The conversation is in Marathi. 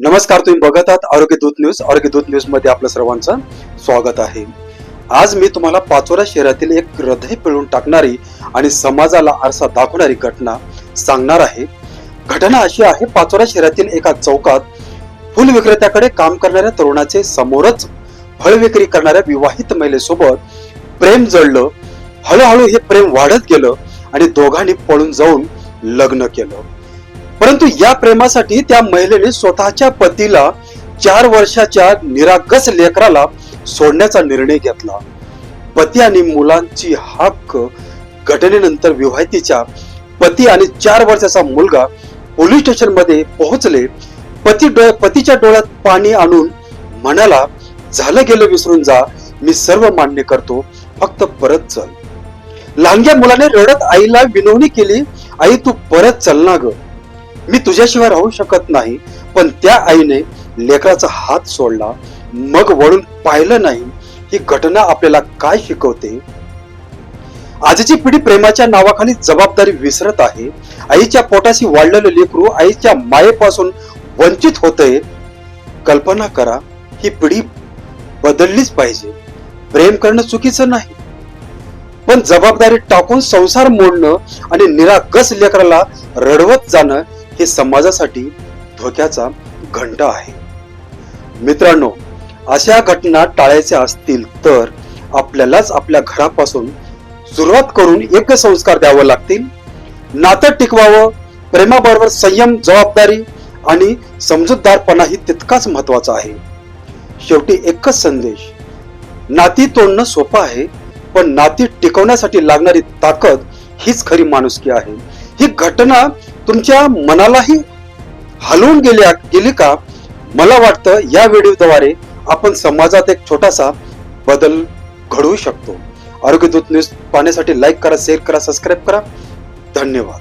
नमस्कार तुम्ही बघत आहात आरोग्य दूत न्यूज. आरोग्य दूत न्यूजमध्ये आपलं सर्वांचं स्वागत आहे. आज मी तुम्हाला पाचोरा शहरातील एक हृदय पिळून टाकणारी आणि समाजाला आरसा दाखवणारी घटना सांगणार आहे. घटना अशी आहे पाचोरा शहरातील एका चौकात फुल विक्रेत्याकडे काम करणाऱ्या तरुणाचे समोरच फळ विक्री करणाऱ्या विवाहित महिलेसोबत प्रेम जळलं. हळूहळू हे प्रेम वाढत गेलं आणि दोघांनी पळून जाऊन लग्न केलं. परंतु या प्रेमासाठी त्या महिलेने स्वतःच्या पतीला चार वर्षाच्या निरागस लेकराला सोडण्याचा निर्णय घेतला. पती आणि मुलांची हक्क घटनेनंतर विवाहितीच्या पती आणि चार वर्षाचा मुलगा पोलीस स्टेशनमध्ये पोहोचले. पती डोळ पतीच्या डोळ्यात पाणी आणून म्हणाला झालं गेलं विसरून जा मी सर्व मान्य करतो फक्त परत चल. लहानग्या मुलाने रडत आईला विनवणी केली आई तू परत चल ना ग. मी तुझ्याशिवाय राहू शकत नाही. पण त्या आईने लेकराचा हात सोडला. मग वळून पाहिलं नाही ही घटना आपल्याला काय शिकवते? आजची पिढी प्रेमाच्या नावाखाली जबाबदारी विसरत आहे. आईच्या पोटाशी वाढलेलं लेकरू आईच्या मायेपासून वंचित होतंय. कल्पना करा ही पिढी बदललीच पाहिजे. प्रेम करणं चुकीचं नाही. पण जबाबदारी टाकून संसार मोडणं आणि निरागस लेकराला रडवत जाणं हे समाजासाठी धोक्याचा घंटा आहे. मित्रांनो अशा घटना टाळायच्या असतील तर आपल्यालाच आपल्या घरापासून सुरुवात करून योग्य संस्कार द्यावं लागतील. नातं टिकवावं प्रेमाबरोबर संयम जबाबदारी आणि समजूतदारपणा ही तितकाच महत्त्वाचा आहे. शेवटी एकच संदेश नाती तोडणं सोपं आहे पण नाती टिकवण्यासाठी लागणारी ताकद हीच खरी माणुसकी आहे. ही घटना तुमच्या मनालाही हलवून गेल्या गेली का? मला वाटतं या व्हिडिओद्वारे आपण समाजात एक छोटासा बदल घडवू शकतो. आरोग्य दूत न्यूज पाहण्यासाठी लाईक करा शेअर करा सबस्क्राईब करा. धन्यवाद.